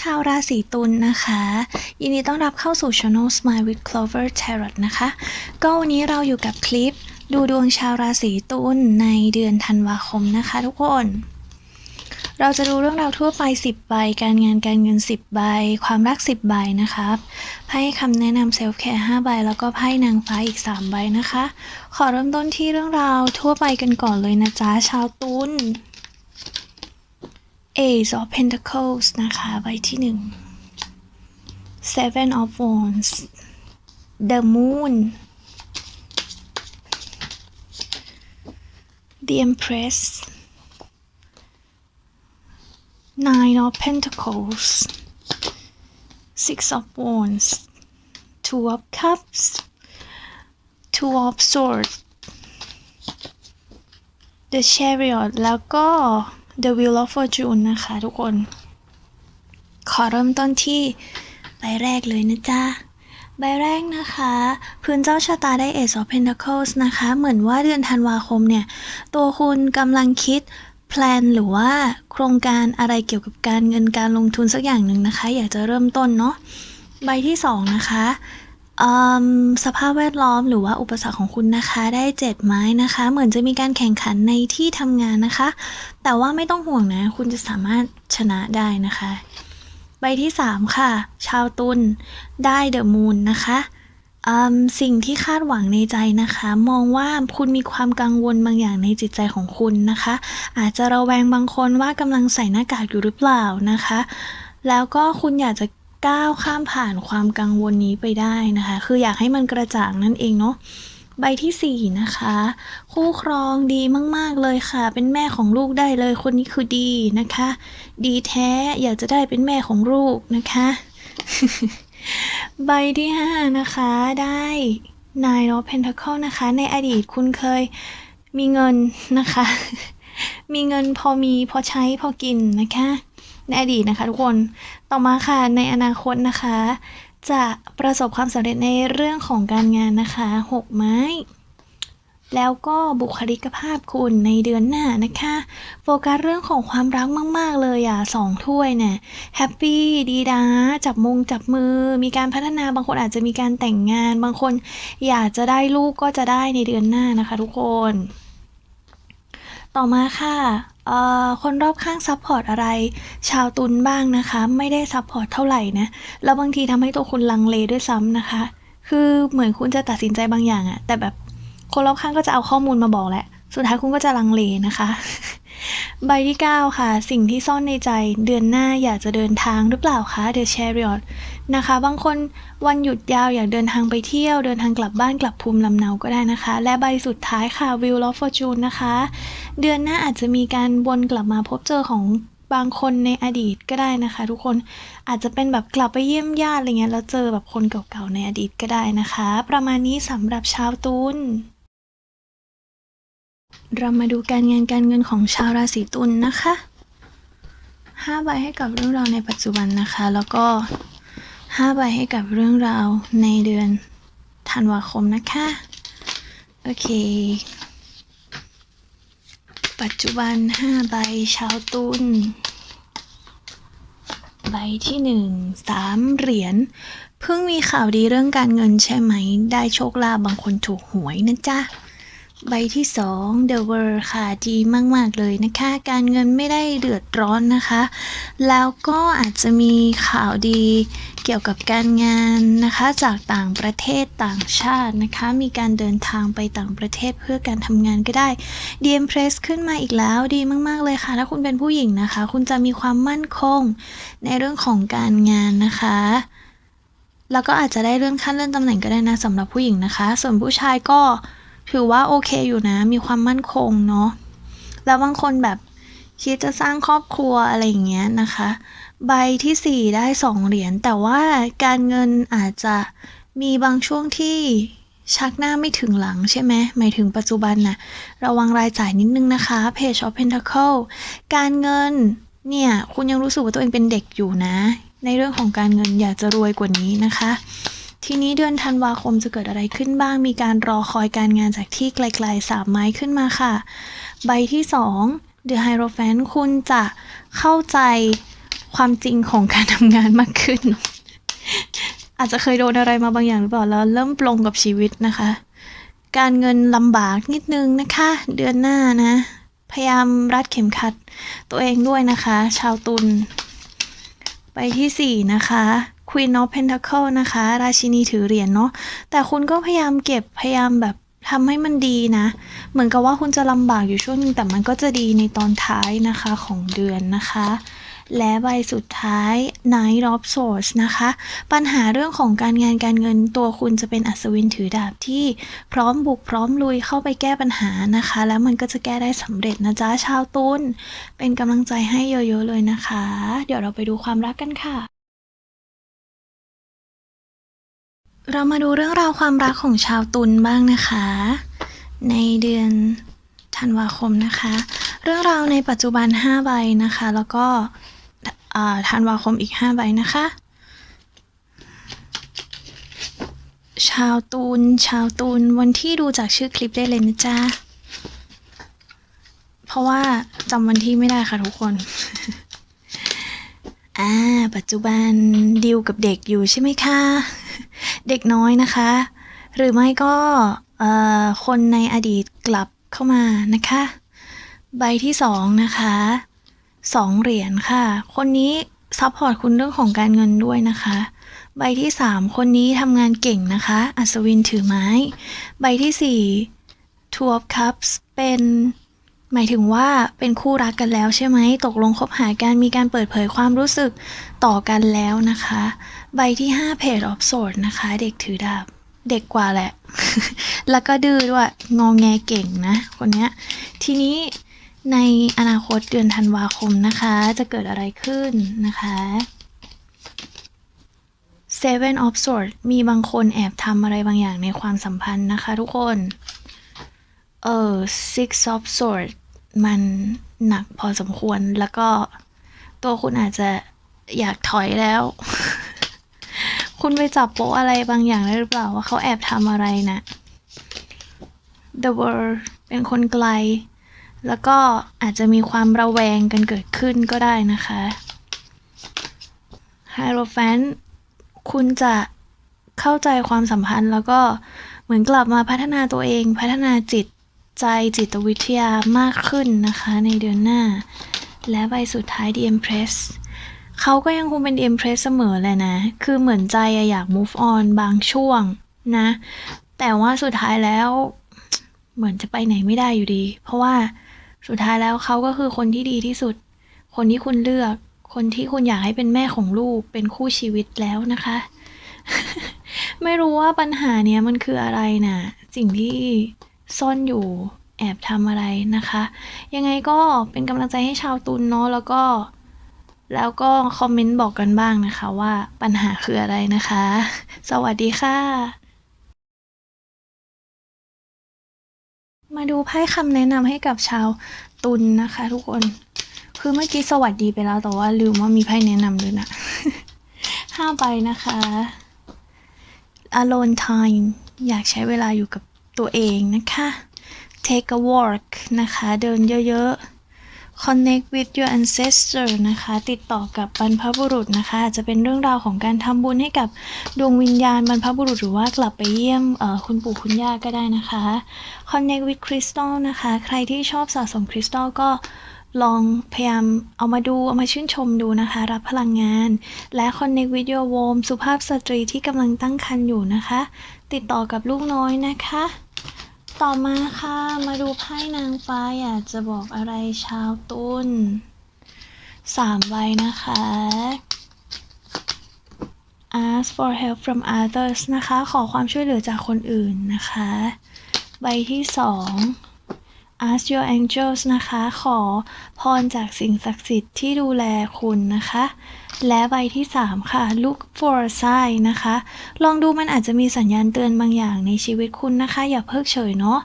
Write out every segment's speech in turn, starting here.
ชาวราศีตุลนะคะ ยินดีต้อนรับเข้าสู่ Channel Smile with Clover Tarot นะคะ ก็วันนี้เราอยู่กับคลิป ดูดวงชาวราศีตุลในเดือนธันวาคมนะคะทุกคน เราจะดูเรื่องราวทั่วไป 10 ใบ การงานการเงิน 10 ใบ ความรัก 10 ใบนะครับไพ่คำแนะนำเซลฟ์แคร์5ใบ แล้วก็ไพ่นางฟ้าอีก 3 ใบนะคะ ขอเริ่มต้นที่เรื่องราวทั่วไปกันก่อนเลยนะจ๊ะชาวตุล Ace of Pentacles นะคะใบที่หนึ่ง Seven of Wands The Moon The Empress Nine of Pentacles Six of Wands Two of Cups Two of Swords The Chariot แล้วก็ The Wheel of Fortune นะคะทุกคน ขอเริ่มต้นที่ใบแรกเลยนะจ๊ะ ใบแรกนะคะ พื้นเจ้าชะตาได้ Ace of Pentacles นะคะ เหมือนว่าเดือนธันวาคมเนี่ย ตัวคุณกำลังคิดแพลนหรือว่าโครงการอะไรเกี่ยวกับการเงินการลงทุนสักอย่างหนึ่งนะคะ อยากจะเริ่มต้นเนาะใบที่สองนะคะ อืม สภาพแวดล้อมหรือว่าอุปสรรคของคุณนะคะ ได้เจ็ดไม้นะคะ เหมือนจะมีการแข่งขันในที่ทำงานนะคะ แต่ว่าไม่ต้องห่วงนะ คุณจะสามารถชนะได้นะคะ ใบที่สามค่ะ ชาวตุลได้เดอะมูนนะคะอืมสิ่งที่คาดหวังในใจนะคะ มองว่าคุณมีความกังวลบางอย่างในจิตใจของคุณนะคะ อาจจะระแวงบางคนว่ากำลังใส่หน้ากากอยู่หรือเปล่านะคะ แล้วก็คุณอยากจะ ก้าวข้ามผ่านความกังวลนี้ไปได้นะคะ คืออยากให้มันกระจ่างนั่นเองเนาะใบที่สี่นะคะ คู่ครองดีมาก ๆ เลยค่ะ เป็นแม่ของลูกได้เลย คนนี้คือดีนะคะ ดีแท้อยากจะได้เป็นแม่ของลูกนะคะ ใบที่ห้านะคะได้ Nine of Pentacle นะคะ ในอดีตคุณเคยมีเงินนะคะ มีเงินพอมีพอใช้พอกินนะคะ ในอดีตนะคะทุกคน ต่อมาค่ะในอนาคตนะคะ จะประสบความสำเร็จในเรื่องของการงานนะคะหกไม้ แล้วก็บุคลิกภาพคุณในเดือนหน้านะคะ โฟกัสเรื่องของความรักมาก ๆ เลยอะสองถ้วยเนี่ยแฮปปี้ดีดาจับมงจับมือ มีการพัฒนาบางคนอาจจะมีการแต่งงาน บางคนอยากจะได้ลูกก็จะได้ในเดือนหน้านะคะ ทุกคน ต่อมาค่ะคนรอบข้างซัพพอร์ตอะไร ชาวตุลบ้างนะคะ ไม่ได้ซัพพอร์ตเท่าไหร่นะแล้วบางทีทำให้ตัวคุณลังเลด้วยซ้ำนะคะ คือเหมือนคุณจะตัดสินใจบางอย่างอะแต่แบบคนรอบข้างก็จะเอาข้อมูลมาบอกแหละ สุดท้ายคุณก็จะลังเลนะคะ ใบที่ 9 ค่ะ สิ่งที่ซ่อนในใจเดือนหน้าอยากจะเดินทางหรือเปล่าคะ The Chariot นะคะ บางคนวันหยุดยาวอยากเดินทางไปเที่ยว เดินทางกลับบ้านกลับภูมิลำเนาก็ได้นะคะ และใบสุดท้ายค่ะ Wheel of Fortune นะคะ เดือนหน้าอาจจะมีการวนกลับมาพบเจอของบางคนในอดีตก็ได้นะคะ ทุกคนอาจจะเป็นแบบกลับไปเยี่ยมญาติอะไรเงี้ยแล้วเจอแบบคนเก่าๆในอดีตก็ได้นะคะ ประมาณนี้สำหรับชาวตุลเรามาดูการงานการเงินของชาวราศีตุลนะคะห้าใบให้กับเรื่องราวในปัจจุบันนะคะ แล้วก็ห้าใบให้กับเรื่องราวในเดือนธันวาคมนะคะ โอเค ปัจจุบัน5ใบชาวตุนใบที่1 3เหรียญเพิ่งมีข่าวดีเรื่องการเงินใช่ไหม ได้โชคลาภบางคนถูกหวยนะจ๊ะ ใบที่2 The World ค่ะ ดีมาก ๆ เลยนะคะ การเงินไม่ได้เดือดร้อนนะคะ แล้วก็อาจจะมีข่าวดีเกี่ยวกับการงานนะคะ จากต่างประเทศต่างชาตินะคะ มีการเดินทางไปต่างประเทศเพื่อการทำงานก็ได้ดีเอ็มเพรสขึ้นมาอีกแล้วดีมาก ๆ เลยค่ะ ถ้าคุณเป็นผู้หญิงนะคะ คุณจะมีความมั่นคงในเรื่องของการงานนะคะแล้วก็อาจจะได้เลื่อนขั้นเลื่อนตำแหน่งก็ได้นะสำหรับผู้หญิงนะคะ ส่วนผู้ชายก็ ถือว่าโอเคอยู่นะ มีความมั่นคงเนาะแล้วบางคนแบบคิดจะสร้างครอบครัวอะไรอย่างเงี้ยนะคะ ใบที่ 4 ได้ 2 เหรียญแต่ว่าการเงินอาจจะมีบางช่วงที่ชักหน้าไม่ถึงหลังใช่ไหมหมายถึงปัจจุบันนะระวังรายจ่ายนิดนึงนะคะ Page of Pentacle การเงินเนี่ย คุณยังรู้สึกว่าตัวเองเป็นเด็กอยู่นะ ในเรื่องของการเงินอยากจะรวยกว่านี้นะคะ ทีนี้เดือนธันวาคมจะเกิดอะไรขึ้นบ้าง มีการรอคอยการงานจากที่ไกลๆสามไม้ขึ้นมาค่ะ ใบที่2 The Hierophant คุณจะเข้าใจความจริงของการทำงานมากขึ้น อาจจะเคยโดนอะไรมาบางอย่างหรือเปล่าแล้วเริ่มปลงกับชีวิตนะคะ การเงินลำบากนิดนึงนะคะ เดือนหน้านะ พยายามรัดเข็มขัดตัวเองด้วยนะคะ ชาวตุล ไปที่สี่นะคะ Queen of Pentacle นะคะ ราชินีถือเหรียญเนาะแต่คุณก็พยายามเก็บพยายามแบบทำให้มันดีนะ เหมือนกับว่าคุณจะลำบากอยู่ช่วงหนึงแต่มันก็จะดีในตอนท้ายนะคะของเดือนนะคะ และใบสุดท้าย Knight of Swords นะคะ ปัญหาเรื่องของการงานการเงินตัวคุณจะเป็นอัศวินถือดาบที่พร้อมบุกพร้อมลุยเข้าไปแก้ปัญหานะคะ แล้วมันก็จะแก้ได้สำเร็จนะจ๊ะชาวตุลเป็นกำลังใจให้เยอะๆเลยนะคะ เดี๋ยวเราไปดูความรักกันค่ะ เรามาดูเรื่องราวความรักของชาวตุลบ้างนะคะ ในเดือนธันวาคมนะคะ เรื่องราวในปัจจุบัน 5 ใบนะคะ แล้วก็ธันวาคมอีก 5 ใบนะคะ ชาวตูน ชาวตูน วันที่ดูจากชื่อคลิปได้เลยนะจ๊ะ เพราะว่าจำวันที่ไม่ได้ค่ะทุกคน อ่า ปัจจุบันดิวกับเด็กอยู่ใช่ไหมคะ เด็กน้อยนะคะ หรือไม่ก็คนในอดีตกลับเข้ามานะคะ ใบที่สองนะคะสองเหรียญค่ะ คนนี้ซัพพอร์ตคุณเรื่องของการเงินด้วยนะคะ ใบที่สามคนนี้ทำงานเก่งนะคะ อัศวินถือไม้ ใบที่สี่ Two of Cups เป็น หมายถึงว่าเป็นคู่รักกันแล้วใช่ไหมตกลงคบหากันมีการเปิดเผยความรู้สึกต่อกันแล้วนะคะ ใบที่5 Page of Swords นะคะ เด็กถือดาบ เด็กกว่าแหละ แล้วก็ดื้อด้วยงองแงเก่งนะ คนเนี้ย ทีนี้ในอนาคตเดือนธันวาคมนะคะ จะเกิดอะไรขึ้นนะคะ Seven of Swords มีบางคนแอบทำอะไรบางอย่างในความสัมพันธ์นะคะทุกคน เออ Six of Swords มันหนักพอสมควรแล้วก็ตัวคุณอาจจะอยากถอยแล้ว คุณไปจับโป๊ะอะไรบางอย่างได้หรือเปล่าว่าเขาแอบทำอะไรนะ The World เป็นคนไกล แล้วก็อาจจะมีความระแวงกันเกิดขึ้นก็ได้นะคะ Hierophant คุณจะเข้าใจความสัมพันธ์แล้วก็เหมือนกลับมาพัฒนาตัวเองพัฒนาจิต ใจจิตวิทยามากขึ้นนะคะในเดือนหน้า และใบสุดท้าย The Empress เขาก็ยังคงเป็น The Empress เสมอแหละนะ คือเหมือนใจอะอยาก move on บางช่วงนะ แต่ว่าสุดท้ายแล้วเหมือนจะไปไหนไม่ได้อยู่ดี เพราะว่าสุดท้ายแล้วเขาก็คือคนที่ดีที่สุด คนที่คุณเลือก คนที่คุณอยากให้เป็นแม่ของลูก เป็นคู่ชีวิตแล้วนะคะ ไม่รู้ว่าปัญหาเนี้ยมันคืออะไรนะสิ่งที่ ซ่อนอยู่แอบทำอะไรนะคะ ยังไงก็เป็นกำลังใจให้ชาวตุลเนาะแล้วก็ แล้วก็คอมเมนต์บอกกันบ้างนะคะ ว่าปัญหาคืออะไรนะคะ สวัสดีค่ะ มาดูไพ่คำแนะนำให้กับชาวตุลนะคะ ทุกคน คือเมื่อกี้สวัสดีไปแล้วแต่ว่าลืมว่ามีไพ่แนะนำด้วยนะห้าใบนะคะ alone time อยากใช้เวลาอยู่กับ ตัวเองนะคะ take a walk นะคะ เดินเยอะๆ connect with your ancestor นะคะ ติดต่อกับบรรพบุรุษนะคะ อาจจะเป็นเรื่องราวของการทำบุญให้กับดวงวิญญาณบรรพบุรุษหรือว่ากลับไปเยี่ยมคุณปู่คุณย่าก็ได้นะคะ connect with crystal นะคะ ใครที่ชอบสะสมคริสตัลก็ลองพยายามเอามาดู เอามาชื่นชมดูนะคะ รับพลังงาน และ connect with your womb สุภาพสตรีที่กำลังตั้งครรภ์อยู่นะคะ ติดต่อกับลูกน้อยนะคะ ต่อมาค่ะ มาดูไพ่นางฟ้าอยากจะบอกอะไรชาวตุลสามใบนะคะ ask for help from others นะคะ ขอความช่วยเหลือจากคนอื่นนะคะ ใบที่สอง ask your angels นะคะ ขอพรจากสิ่งศักดิ์สิทธิ์ที่ดูแลคุณนะคะ และใบที่ 3 ค่ะ look for a sign นะคะ ลองดูมันอาจจะมีสัญญาณเตือนบางอย่างในชีวิตคุณนะคะ อย่าเพิกเฉยเนาะ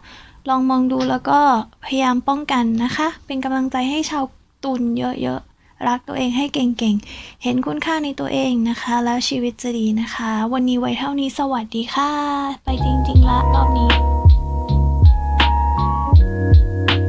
ลองมองดูแล้วก็พยายามป้องกันนะคะ เป็นกำลังใจให้ชาวตุลเยอะๆ รักตัวเองให้เก่งๆ เห็นคุณค่าในตัวเองนะคะ แล้วชีวิตจะดีนะคะ วันนี้ไว้เท่านี้สวัสดีค่ะ ไปจริงๆละรอบนี้